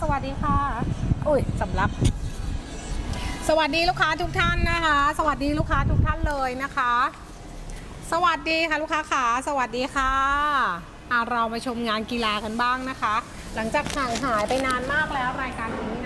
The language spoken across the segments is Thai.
สวัสดีค่ะ อุ้ยสำลักสวัสดีลูกค้าทุกท่านนะคะ สวัสดีลูกค้าทุกท่านเลยนะคะ สวัสดีค่ะลูกค้าขาสวัสดีค่ะอะเรามาชมงานกีฬากันบ้างนะคะ หลังจากห่างหายไปนานมากแล้วรายการนี้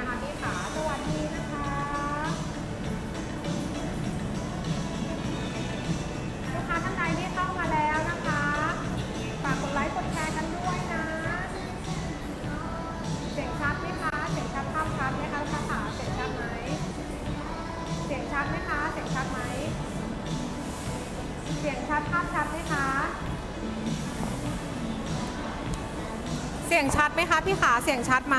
เสียงชัดไหมคะพี่ขาเสียงชัดไหม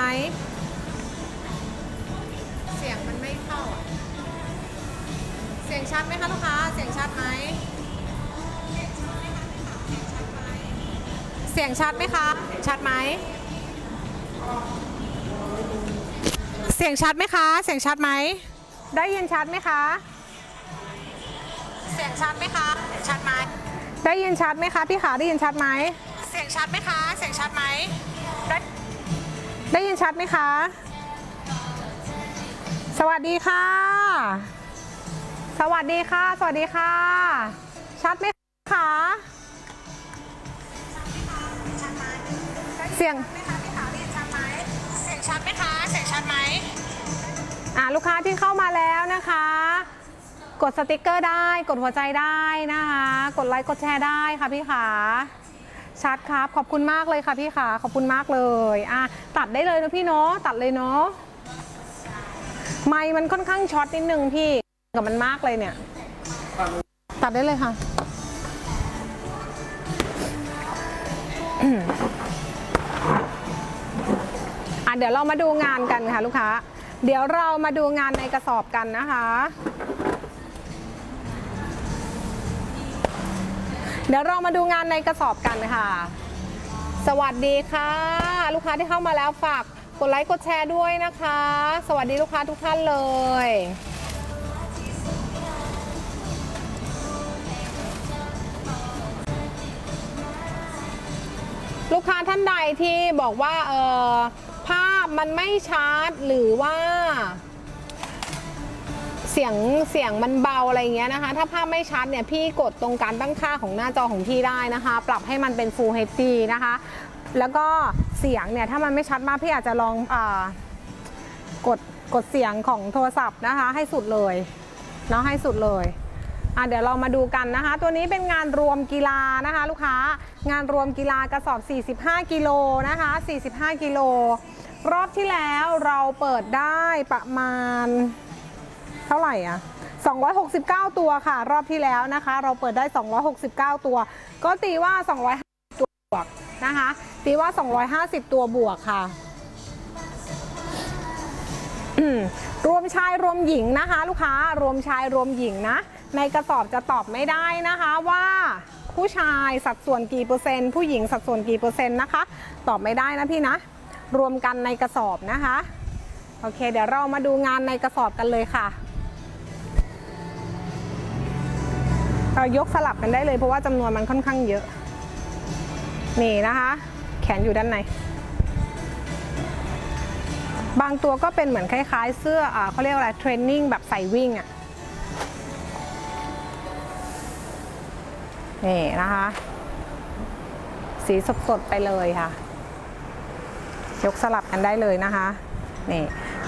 เสียงมันไม่เข้าอะเสียงชัดไหมคะลูกค้า เสียงชัดไหม เสียงชัดไหมคะ ชัดไหม เสียงชัดไหมคะ เสียงชัดไหม ได้ยินชัดไหมคะ เสียงชัดไหมคะชัดไหม ได้ยินชัดไหมคะพี่ขาได้ยินชัดไหม เสียงชัดไหมคะ เสียงชัดไหม ได้ได้ยินชัดไหมคะ สวัสดีค่ะ สวัสดีค่ะ สวัสดีค่ะ ชัดไหมคะ เสียงเสียงชัดไหมคะ เสียงชัดไหมอ่าลูกค้าที่เข้ามาแล้วนะคะ กดสติกเกอร์ได้ กดหัวใจได้นะคะ กดไลค์ กดแชร์ได้ค่ะพี่ขา ชัดครับ ขอบคุณมากเลยค่ะพี่ขาขอบคุณมากเลยอะตัดได้เลยนะพี่เนาะตัดเลยเนาะไมค์มันค่อนข้างช็อตนิดนึงพี่กับมันมากเลยเนี่ย ตัดได้เลยค่ะอะเดี๋ยวเรามาดูงานกันค่ะลูกค้า เดี๋ยวเรามาดูงานในกระสอบกันนะคะ เดี๋ยวเรามาดูงานในกระสอบกันค่ะ สวัสดีค่ะ ลูกค้าที่เข้ามาแล้วฝากกดไลค์กดแชร์ด้วยนะคะ สวัสดีลูกค้าทุกท่านเลยลูกค้าท่านใดที่บอกว่าเออภาพมันไม่ชัดหรือว่า สียงเสียงมันเบาอะไรอย่างเงี้ยนะคะ ถ้าภาพไม่ชัดเนี่ยพี่กดตรงการตั้งค่าของหน้าจอของพี่ได้นะคะ ปรับให้มันเป็น Full HD นะคะ แล้วก็เสียงเนี่ยถ้ามันไม่ชัดมากพี่อาจจะลองอกดกดเสียงของโทรศัพท์นะคะ ให้สุดเลยเนาะให้สุดเลยอะเดี๋ยวเรามาดูกันนะคะ ตัวนี้เป็นงานรวมกีฬานะคะ ลูกค้างานรวมกีฬากระสอบ 45 กิโลนะคะ 45 กิโล รอบที่แล้วเราเปิดได้ประมาณ เท่าไหร่อะ269 ตัวค่ะ รอบที่แล้วนะคะ เราเปิดได้ 269 ตัว ก็ตีว่า 250 ตัวบวกนะคะ ตีว่า 250 ตัวบวกค่ะรวมชายรวมหญิงนะคะ ลูกค้ารวมชายรวมหญิงนะ ในกระสอบจะตอบไม่ได้นะคะว่าผู้ชายสัดส่วนกี่เปอร์เซ็นต์ผู้หญิงสัดส่วนกี่เปอร์เซ็นต์นะคะ ตอบไม่ได้นะพี่นะ รวมกันในกระสอบนะคะ โอเค เดี๋ยวเรามาดูงานในกระสอบกันเลยค่ะ เรายกสลับกันได้เลยเพราะว่าจำนวนมันค่อนข้างเยอะ นี่นะคะ แขนอยู่ด้านใน บางตัวก็เป็นเหมือนคล้ายๆ เสื้ออเขาเรียกว่าอะไรเทรนนิ่งแบบใส่วิ่งอะ่ะนี่นะคะ สีสดๆไปเลยค่ะ ยกสลับกันได้เลยนะคะนี่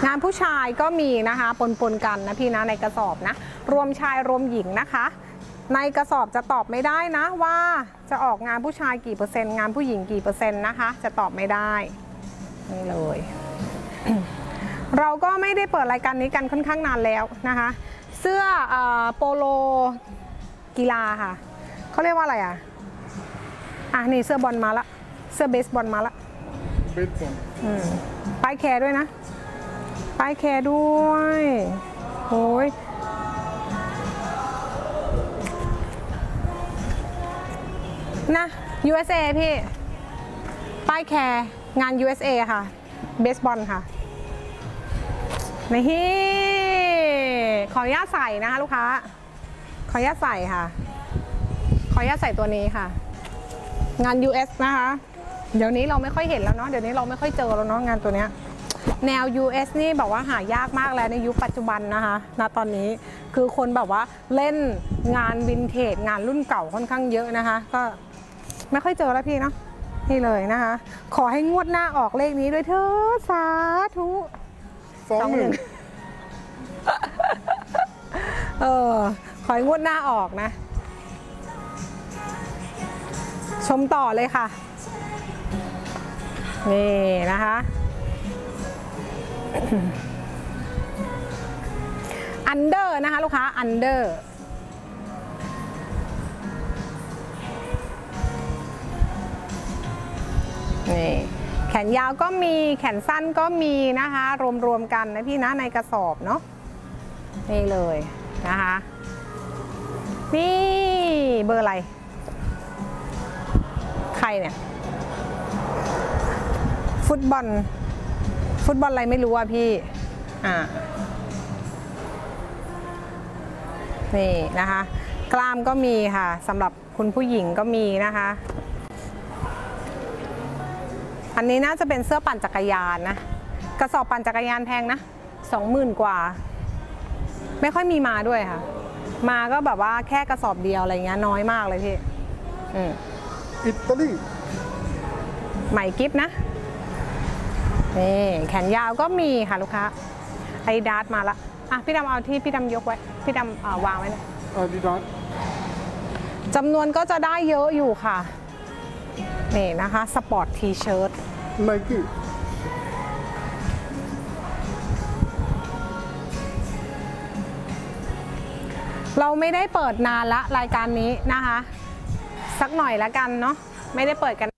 งานผู้ชายก็มีนะคะปนๆกันนะพี่นะในกระสอบนะ รวมชายรวมหญิงนะคะ ในกระสอบจะตอบไม่ได้นะว่าจะออกงานผู้ชายกี่เปอร์เซ็นต์งานผู้หญิงกี่เปอร์เซ็นต์นะคะ จะตอบไม่ได้นี่เลย เราก็ไม่ได้เปิดรายการนี้กันค่อนข้างนานแล้วนะคะ เสื้อเออโปโลกีฬาค่ะเขาเรียกว่าอะไรอะอะนี่เสื้อบอลมาละเสื้อเบสบอลมาละเบสบอลอืมป้ายแคร์ด้วยนะป้ายแคร์ด้วยโอ้ย นะ USA พี่ ป้ายแคร์งาน USA ค่ะ เบสบอลค่ะนี่ขออนุญาตใส่นะคะลูกค้า ขออนุญาตใส่ค่ะ ขออนุญาตใส่ตัวนี้ค่ะ งาน US นะคะ เดี๋ยวนี้เราไม่ค่อยเห็นแล้วเนาะ เดี๋ยวนี้เราไม่ค่อยเจอแล้วเนาะงานตัวเนี้ยแนว US นี่แบบว่าหายากมากแล้วในยุคปัจจุบันนะคะ ณ ตอนนี้คือคนแบบว่าเล่นงานวินเทจงานรุ่นเก่าค่อนข้างเยอะนะคะ ก็ ไม่ค่อยเจอแล้วพี่เนาะนี่เลยนะคะ ขอให้งวดหน้าออกเลขนี้ด้วยเถอะสาธุสองหนึ่งเออ ขอให้งวดหน้าออกนะ ชมต่อเลยค่ะ นี่นะคะอันเดอร์นะคะลูกค้าอันเดอร์ นี่แขนยาวก็มีแขนสั้นก็มีนะคะ รวมๆกันนะพี่นะในกระสอบเนาะนี่เลยนะคะ นี่เบอร์อะไร ใครเนี่ย ฟุตบอล ฟุตบอลอะไรไม่รู้อะพี่ อ่า นี่นะคะ กล้ามก็มีค่ะสำหรับคุณผู้หญิงก็มีนะคะ อันนี้น่าจะเป็นเสื้อปั่นจักรยานนะ กระสอบปั่นจักรยานแพงนะสองหมื่นกว่า ไม่ค่อยมีมาด้วยค่ะ มาก็แบบว่าแค่กระสอบเดียวอะไรเงี้ยน้อยมากเลยพี่อืมอิตาลีใหม่กิฟนะนี่แขนยาวก็มีค่ะลูกค้าไอดาร์มาละอะพี่ดำเอาที่พี่ดำยกไว้ พี่ดำอ่าวางไว้เลยอาดิดาสจำนวนก็จะได้เยอะอยู่ค่ะ นี่นะคะ สปอร์ตทีเชิ้ต ไมกี้เราไม่ได้เปิดนานละรายการนี้นะคะ สักหน่อยละกันเนาะไม่ได้เปิดกัน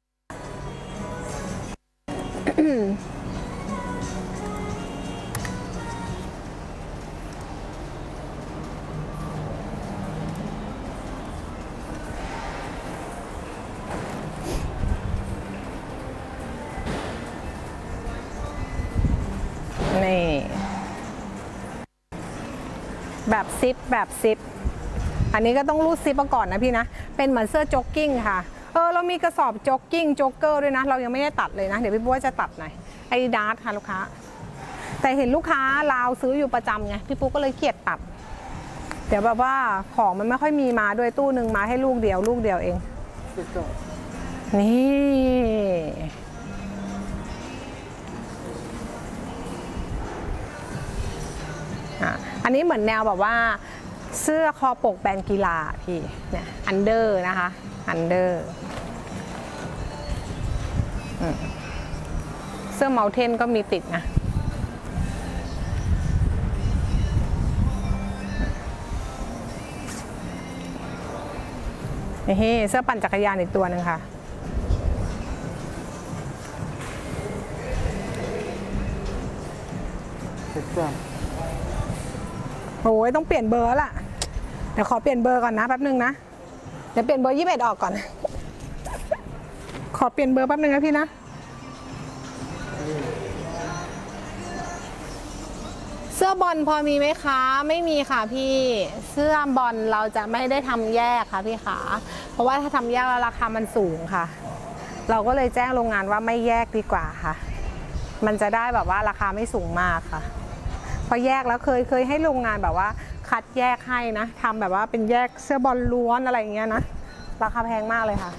ซิปแบบซิป อันนี้ก็ต้องรูดซิปมาก่อนนะพี่นะ เป็นเหมือนเสื้อจ็อกกิ้งค่ะ เออเรามีกระสอบจ็อกกิ้งจ็อกเกอร์ด้วยนะ เรายังไม่ได้ตัดเลยนะ เดี๋ยวพี่บัวจะตัดหน่อยไอดาร์ค่ะลูกค้า แต่เห็นลูกค้าลาวซื้ออยู่ประจำไง พี่ปุ๊กก็เลยเกลียดตัด เดี๋ยวแบบว่าของมันไม่ค่อยมีมาด้วยตู้หนึ่งมาให้ลูกเดียว ลูกเดียวเองเจ็ดเก้านี่ นนี้เหมือนแนวแบบว่า เสื้อคอปกแบรนด์กีฬาพี่เนี่ยอันเดอร์นะคะอันเดอร์เสื้อเมาเทนก็มีติดนะนี่เสื้อปั่นจักรยานอีกตัวหนึ่งค่ะเจ็ดเก้า โอ้ยต้องเปลี่ยนเบอร์ละเดี๋ยวขอเปลี่ยนเบอร์ก่อนนะแป๊บนึงนะ เดี๋ยวเปลี่ยนเบอร์ยี่สิบเอ็ดออกก่อน ขอเปลี่ยนเบอร์แป๊บนึงนะพี่นะเสื้อบอลพอมีไหมคะ ไม่มีค่ะพี่ เสื้อบอลเราจะไม่ได้ทำแยกค่ะพี่ขาเพราะว่าถ้าทำแยกแล้วราคามันสูงค่ะ เราก็เลยแจ้งโรงงานว่าไม่แยกดีกว่าค่ะ มันจะได้แบบว่าราคาไม่สูงมากค่ะ พอแยกแล้วเคยเคยให้โรงงานแบบว่า คัดแยกให้นะทำแบบว่าเป็นแยกเสื้อบอลล้วนอะไรอย่างเงี้ยนะราคาแพงมากเลยค่ะ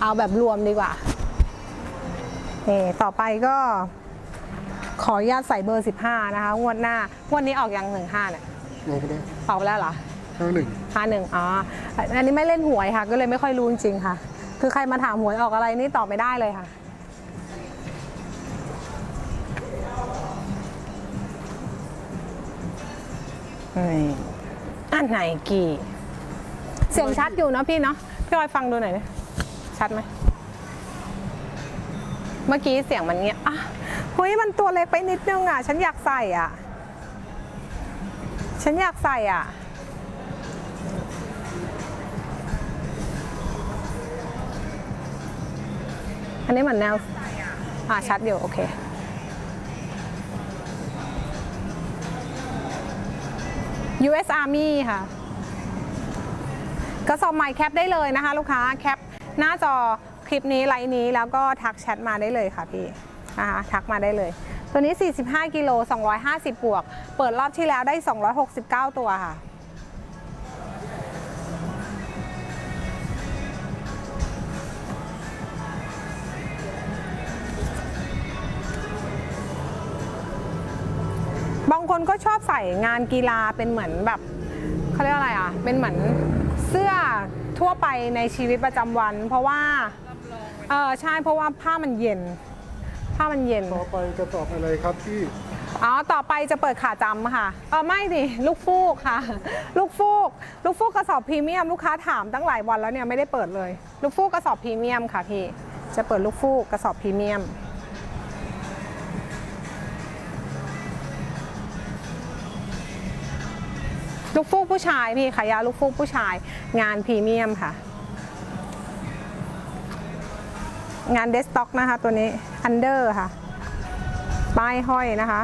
เอาแบบรวมดีกว่านี่ต่อไปก็ขออนุญาตใส่เบอร์ 15 นะคะงวดหน้างวดนี้ออกยังหนึ่งห้าเนี่ยลงไปได้ออกไปแล้วเหรอห้าหนึ่งห้าหนึ่งอ๋ออันนี้ไม่เล่นหวยค่ะ ก็เลยไม่ค่อยรู้จริงๆค่ะ คือใครมาถามหวยออกอะไรนี่ตอบไม่ได้เลยค่ะ อันไหนกี่ เสียงชัดอยู่เนอะพี่เนาะพี่ออยฟังดูหน่อยนะชัดไหมเมื่อกี้เสียงมันเงี้ยอะเฮ้ยมันตัวเล็กไปนิดนึงอะ ฉันอยากใส่อะ ฉันอยากใส่อะ อันนี้เหมือนแนว อ่าชัดอยู่โอเค US Army ค่ะ กระสอบใหม่แคปได้เลยนะคะ ลูกค้าแคปหน้าจอคลิปนี้ไลน์นี้แล้วก็ทักแชทมาได้เลยค่ะพี่นะคะทักมาได้เลย ตัวนี้ 45 กิโล 250 บวก เปิดรอบที่แล้วได้ 269 ตัวค่ะ ก็ชอบใส่งานกีฬาเป็นเหมือนแบบเขาเรียกอะไรอะ เป็นเหมือนเสื้อทั่วไปในชีวิตประจำวัน เพราะว่าเออใช่เพราะว่าผ้ามันเย็น ผ้ามันเย็น ต่อไปกระสอบอะไรครับพี่อ๋อ ต่อไปจะเปิดขาจำค่ะ เออไม่ดิลูกฟูกค่ะ ลูกฟูก ลูกฟูกกระสอบพรีเมียมลูกค้าถามตั้งหลายวันแล้วเนี่ยไม่ได้เปิดเลย ลูกฟูกกระสอบพรีเมียมค่ะพี่ จะเปิดลูกฟูกกระสอบพรีเมียม ลูกฟูกผู้ชายพี่ขายาลูกฟูกผู้ชาย งานพรีเมียมค่ะ งานเดสต็อกนะคะตัวนี้อันเดอร์ค่ะ ป้ายห้อยนะคะ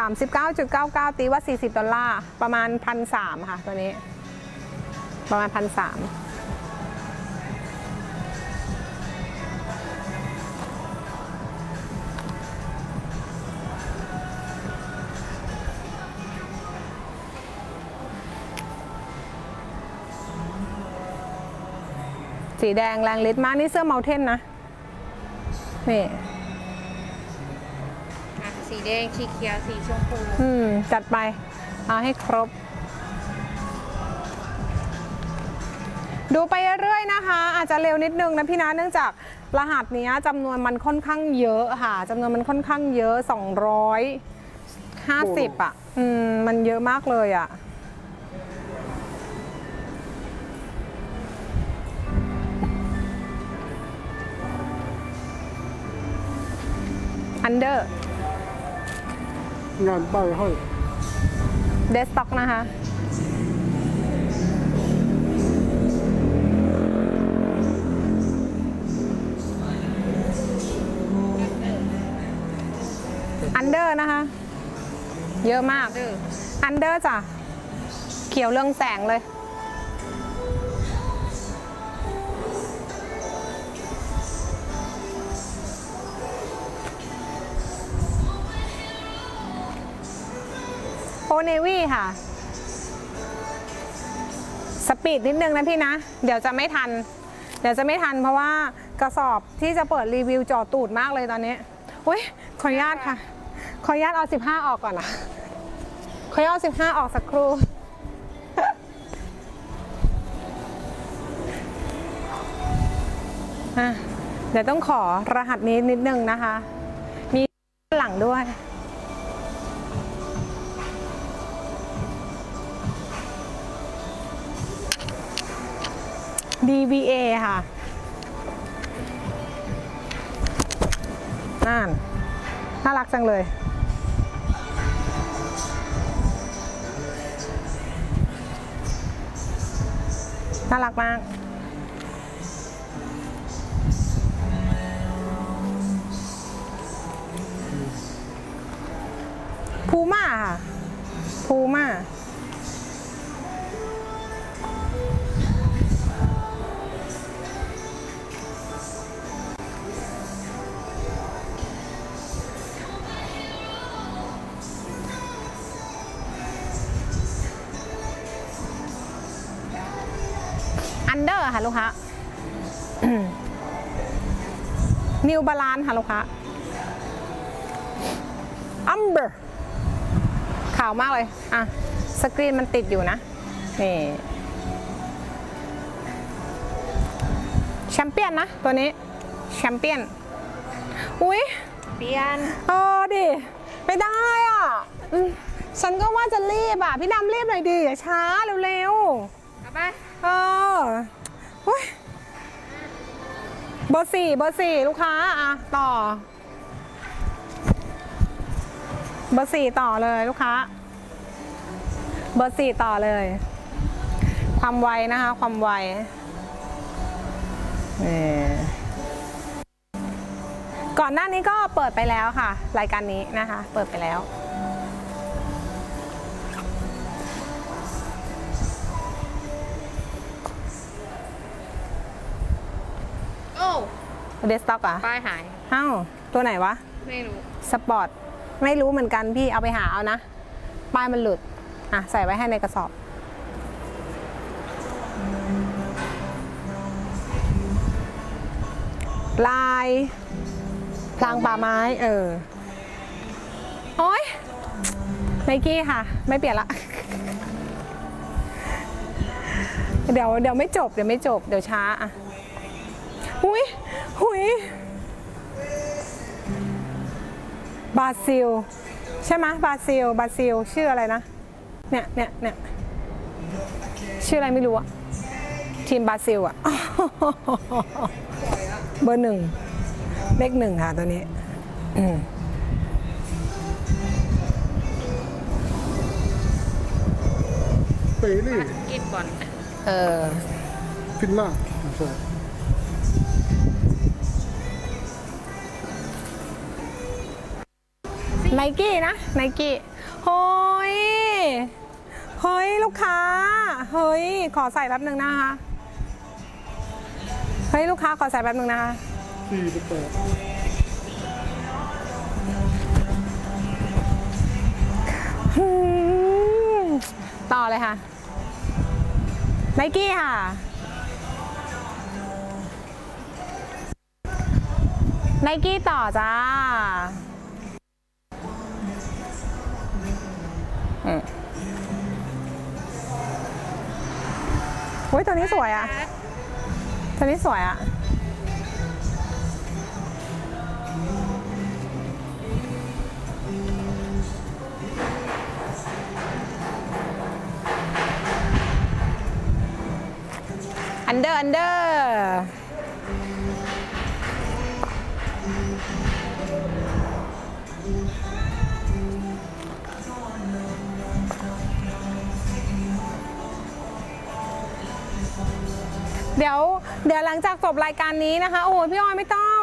39.99 ตีว่า 40 ดอลลาร์ ประมาณ 1,300 ค่ะตัวนี้ ประมาณ 1,300 สีแดงแรงฤทธิ์มากนี่เสื้อเมลเทนนะ นี่อะสีแดงสีเขียวสีชมพูอืม จัดไป เอาให้ครบ ดูไปเรื่อยๆนะคะ อาจจะเร็วนิดนึงนะพี่นะเนื่องจากรหัสเนี้ยจำนวนมันค่อนข้างเยอะค่ะจำนวนมันค่อนข้างเยอะ 250 อะ อืม มันเยอะมากเลยอะ อันเดอร์งานป้ายห้อยเดสต็อกนะคะ อันเดอร์นะคะ เยอะมากเด้ออันเดอร์จ้ะ เขียวเรื่องแสงเลย โอเนวี่ค่ะ สปีดนิดนึงนะพี่นะ เดี๋ยวจะไม่ทัน เดี๋ยวจะไม่ทันเพราะว่ากระสอบที่จะเปิดรีวิวจอตูดมากเลยตอนนี้อุ้ยขออนุญาตค่ะ ขออนุญาตเอา 15 ออกก่อนนะขออนุญาตเอา 15 ออกสักครู่อะเดี๋ยวต้องขอรหัสนี้นิดนึงนะคะ มีหลังด้วย DVA ค่ะ นั่น น่ารักจังเลย น่ารักมากพูม่าค่ะพูม่า บาลานค่ะลูกค้าอัมเบอร์ขาวมากเลย อะ สกรีนมันติดอยู่นะ นี่แชมเปี้ยนนะ ตัวนี้ แชมเปี้ยน อุ๊ยเปลี่ยนเออดิ ไม่ได้อะอืมฉันก็ว่าจะรีบอะ พี่ดำรีบหน่อยดิอย่าช้าเร็วๆ เอาไป เออเฮ้ย เบอร์สี่เบอร์สี่ลูกค้าอะต่อ เบอร์สี่ต่อเลยลูกค้า เบอร์สี่ต่อเลย ความไวนะคะ ความไวนี่ก่อนหน้านี้ก็เปิดไปแล้วค่ะ รายการนี้นะคะ เปิดไปแล้ว เดสต็อกอะป้ายหายเอ้าตัวไหนวะ ไม่รู้ สปอร์ต ไม่รู้เหมือนกันพี่เอาไปหาเอานะ ป้ายมันหลุด อะ ใส่ไว้ให้ในกระสอบ ลายพลางป่าไม้ เออ โอ้ยไนกี้ค่ะ ไม่เปลี่ยนละ เดี๋ยวเดี๋ยวไม่จบ เดี๋ยวไม่จบ เดี๋ยวช้าอะหุย หุยบราซิล ใช่ไหมบราซิลบราซิล ชื่ออะไรนะ เนี่ยเนี่ยเนี่ยชื่ออะไรไม่รู้อะทีมบราซิลอะเบอร์หนึ่งเลขหนึ่งค่ะตัวนี้อืมเปรี่กินบอลเออ ฟินล่า กี้นะไนกี้เฮ้ยเฮ้ยลูกค้า เฮ้ย ขอใส่แป๊บหนึ่งนะคะเฮ้ยลูกค้าขอใส่แป๊บหนึ่งนะคะสี่สิบแปดต่อเลยค่ะไนกี้ค่ะไนกี้ต่อจ้า อืมโอ้ยตัวนี้สวยอะ ตัวนี้สวยอะ อันเดอร์ อันเดอร์ เดี๋ยวเดี๋ยวหลังจากจบรายการนี้นะคะ โอ้โหพี่ออยไม่ต้อง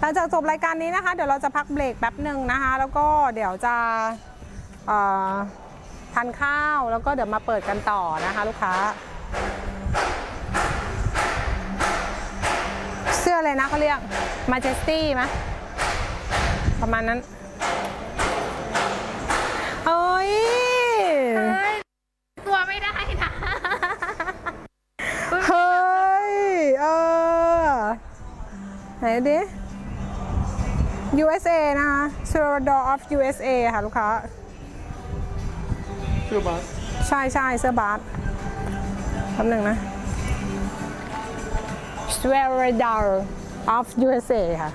หลังจากจบรายการนี้นะคะ เดี๋ยวเราจะพักเบรกแป๊บหนึ่งนะคะ แล้วก็เดี๋ยวจะทานข้าวแล้วก็เดี๋ยวมาเปิดกันต่อนะคะ ลูกค้า เสื้ออะไรนะเขาเรียกมาเจสตี้ไหมประมาณนั้น เอ้ย ตัวไม่ได้นะ เฮ้ย เออ ไหนดิ USA นะคะ Salvador of USA ค่ะลูกค้า เสื้อบาสใช่ใช่เสื้อบาสคำหนึ่งนะ Salvador of USA ค่ะ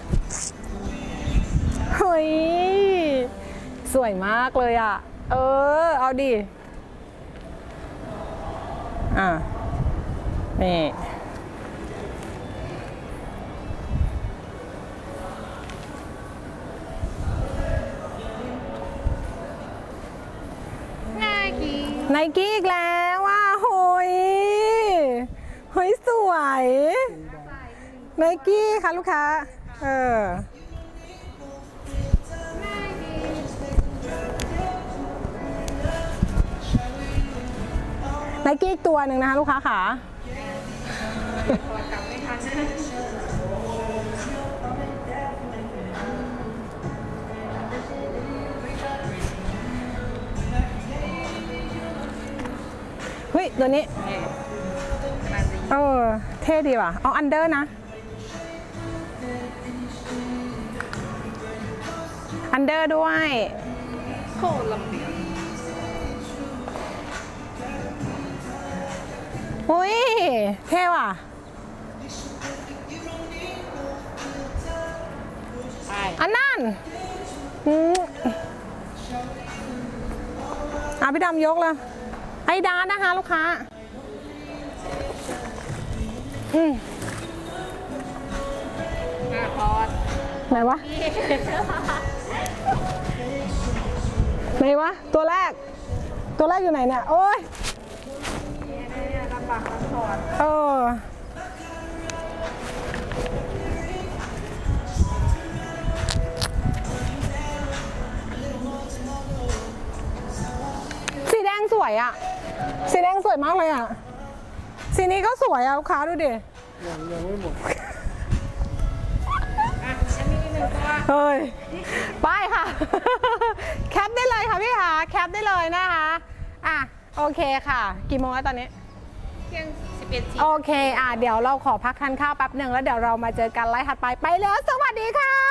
เฮ้ย สวยมากเลยอะ เออ เอาดิ อะ นี่ ไนกี้อีกแล้วว่าโหยเฮ้ยสวยไนกี้ค่ะลูกค้า เออ ไนกี้อีกตัวหนึ่งนะคะลูกค้าขา ฮ้ย ตัวนี้มาสิเออเท่ดีว่ะ เอาอันเดอร์นะ อันเดอร์ด้วยโคตรลำเลียงอุ้ย เท่ว่ะไปอันนั่นอืมอะพี่ดำยกเลย ไอ้ดานนะคะลูกค้า อืมอะพอดไหนวะ ไหนวะ ตัวแรก ตัวแรกอยู่ไหนเนี่ย โอ้ยเนี่ยลำบากลำบากเออ วยมากเลยอะสีนี้ก็สวยอะลูกค้าดูดิยังยังไม่หมดเฮ้ยไปค่ะ แคปได้เลยค่ะพี่ค่ะ แคปได้เลยนะคะ อะ โอเคค่ะ กี่โมงแล้วตอนนี้เที่ยงสิบเอ็ดทีโอเค อะ เดี๋ยวเราขอพักทานข้าวแป๊บหนึ่งแล้วเดี๋ยวเรามาเจอกันไลฟ์ถัดไป ไปแล้ว สวัสดีค่ะ